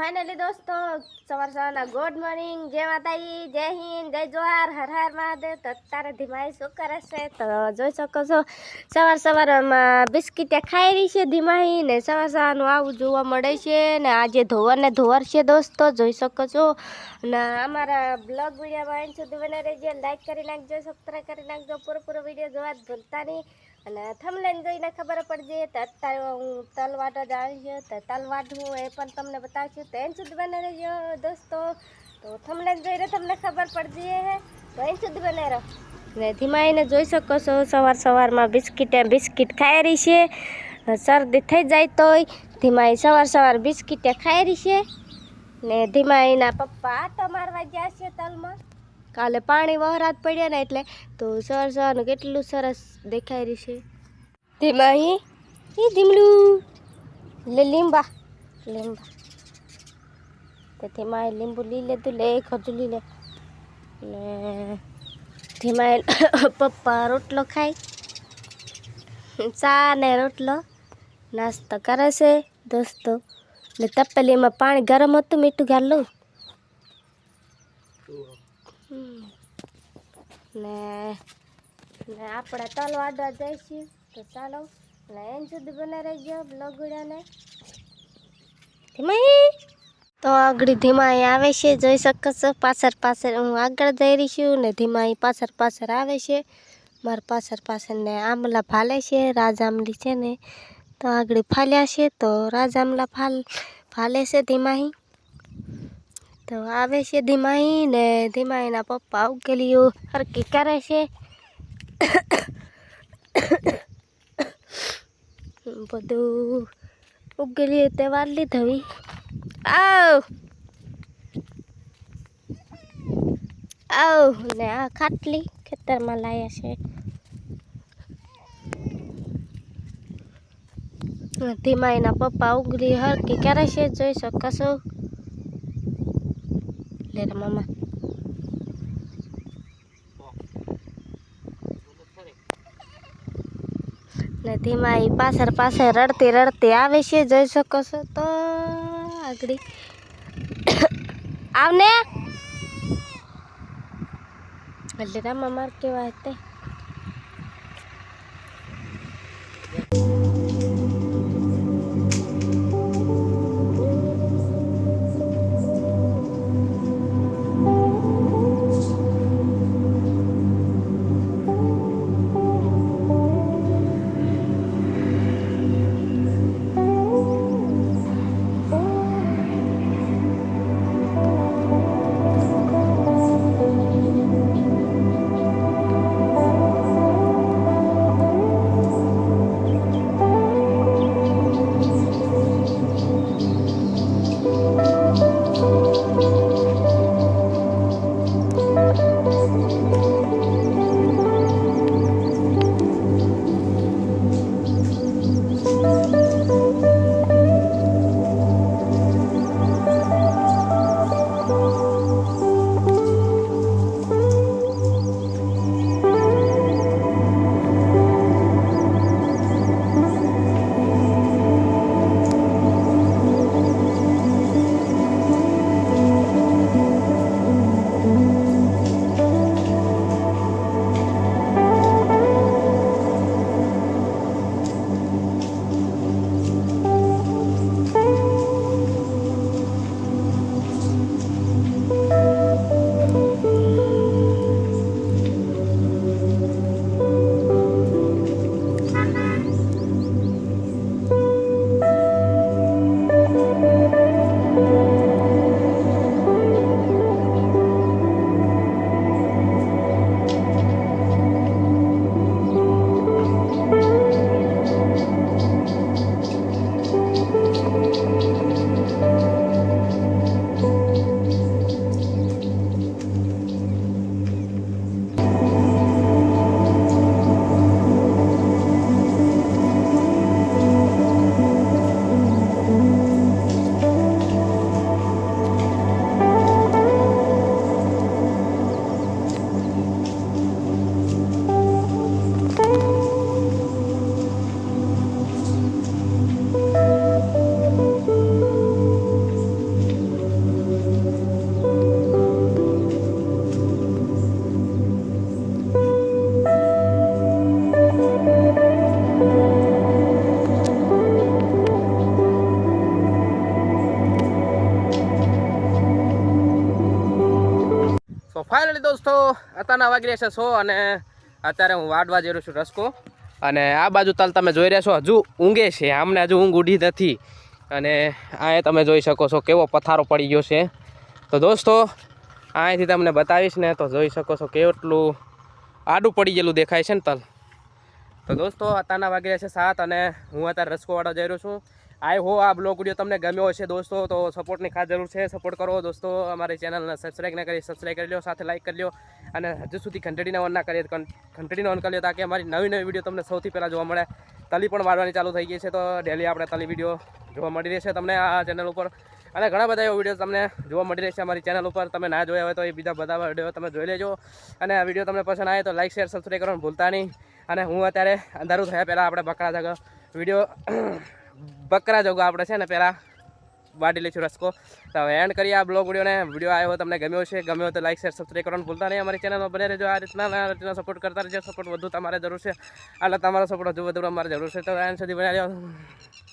Finally દોસ્તો, સવાર સવારના ગુડ મોર્નિંગ જય માતાજી, જય હિન્દ, જય જોહાર, હર હર મહાદેવ. તો અત્યારે ધીમાઈ શું કરે છે તો જોઈ શકો છો, સવાર સવારમાં બિસ્કીટ ખાઈ રહી છે ધીમાઈ ને સવાર સવારનું આવું જોવા મળે છે ને આજે ધોવર ને ધોવર છે દોસ્તો, જોઈ શકો છો. ને અમારા બ્લોગ વિડીયોમાં એન્ડ સુધી બને રહેજો. લાઈક કરી નાખજો સબસ્ક્રાઈબ કરી નાખજો. પૂરો પૂરો વીડિયો જોવા ભૂલતા નહીં. અને થમલેન જોઈને ખબર પડજે, તો અત્યારે હું તલ વાટવા આવી છું તો તલ વાટવું એ પણ તમને બતાવશું. તો એન સુધી બને રહેજો દોસ્તો. તો થમલેન જોઈને તમને ખબર પડજે. તો એન સુધી બને રહો. ને ધીમા એને જોઈ શકો છો, સવાર સવારમાં બિસ્કીટ બિસ્કીટ ખાઈ રહી છે. શરદી થઈ જાય તોય ધીમા સવાર સવાર બિસ્કીટે ખાઈ રહી છે. ને ધીમા એના પપ્પા આટો મારવા ગયા છે તલમાં. કાલે પાણી વહરાત પડ્યા ને એટલે તો સર સરનું કેટલું સરસ દેખાઈ રહ્યું છે. ધીમા અહીં એ ધીમલું લે લીંબા લીંબા. તો ધીમા લીંબુ લઈ લેતું લે ખજુ લઈ લે. ને ધીમા એ પપ્પા રોટલો ખાય. ચા ને રોટલો. નાસ્તો કરે છે દોસ્તો. એટલે તપેલીમાં પાણી ગરમ હતું મીઠું ગાલું ને ને આપણે તલ વાડવા જઈશું. તો ચાલો, ને એમ સુધી બના રહેજો બ્લોગ વિડીયોને ધીમાઈ તો આગળ ધીમાઈ આવે છે, જોઈ શકો છો. પાછળ પાછળ હું આગળ જઈ રહી છું ને ધીમાઈ પાછળ પાછળ આવે છે. મારા પાછળ પાછળ ને આંબલા ફાલે છે, રાજ આમલી છે ને. તો આગળ ફાલ્યા છે, તો રાજ આંબલા ફાલ, ફાલે છે ધીમાઈ. તો આવે છે ધીમાઈ ને ધીમાઈના પપ્પા ઉકેલીઓ, હરકી કરે છે. બધું ઉકેલી તે વાલી ધવી આવ. આવ, ને આ ખાટલી ખેતરમાં લાયા છે. ધીમાઈના પપ્પા ઉગલી હરકી કરે છે, જોઈ શકો લે રે મામા ને ધીમા ઈ પાછળ પાછળ રડતી રડતી આવે છે જોઈ શકો છો તો આગળ આવને એટલે રામા માર કેવા તે ફાઇનલી દોસ્તો. અત્યારના વાગી રહ્યા છે સો અને અત્યારે હું વાડવા જઈ રહ્યો છું રસકો. અને આ બાજુ તલ તમે જોઈ રહ્યા છો, હજુ ઊંઘે છે. આમને હજુ ઊંઘ ઉડી નથી. અને આ તમે જોઈ શકો છો કેવો પથારો પડી ગયો છે. તો દોસ્તો અહીંથી તમને બતાવીશ ને તો જોઈ શકો છો કેટલું આડું પડી ગયેલું દેખાય છે ને તલ? તો દોસ્તો, અત્યારના વાગી છે સાત અને હું અત્યારે રસકોવાડા જઈ રહ્યો છું. આઈ હો, આ બ્લોગ વીડિયો તમને ગમ્યો હશે દોસ્તો, તો સપોર્ટની ખાસ જરૂર છે. સપોર્ટ કરો દોસ્તો, અમારી ચેનલને સબસ્ક્રાઈબ ના કરી સબસ્ક્રાઈબ કરી લો, સાથે લાઈક કરી લો, અને હજુ સુધી ઘંટડીને ઓન ના કરીએ ઘંટડીને ઓન કરી લો તાકે અમારી નવી નવી વીડિયો તમને સૌથી પહેલાં જોવા મળે. તલી પણ વાળવાની ચાલુ થઈ ગઈ છે, તો ડેલી આપણે તલી વીડિયો જોવા મળી રહેશે તમને આ ચેનલ ઉપર. અને ઘણા બધા એવા વીડિયો તમને જોવા મળી રહેશે અમારી ચેનલ ઉપર. તમે ના જોયા હોય તો એ બીજા બધા વીડિયો તમે જોઈ લેજો. અને આ વીડિયો તમને પસંદ આવે તો લાઈક શેર સબસ્ક્રાઈબ કરવાનું ભૂલતા નહીં. અને હું અત્યારે અંધારું થયા પહેલાં આપણે બકરા જગો વીડિયો બકરા જગો આપણે છે ને પહેલાં વાટી લઈશું રસકો. તો હવે એન્ડ કરીએ આ બ્લોગ વિડીયોને. વીડિયો આવ્યો તમને ગમ્યો છે ગમ્યો તો લાઈક શેર સબસ્ક્રાઈબ કરવાનું ભૂલતા નહીં. અમારી ચેનલમાં બને રહેજો. આ રીતના રીતના સપોર્ટ કરતા રહેજો. સપોર્ટ વધુ તમારે જરૂર છે. એટલે તમારો સપોર્ટ હજુ વધુ અમારે જરૂર છે. તો એન્ડ સુધી બનાવી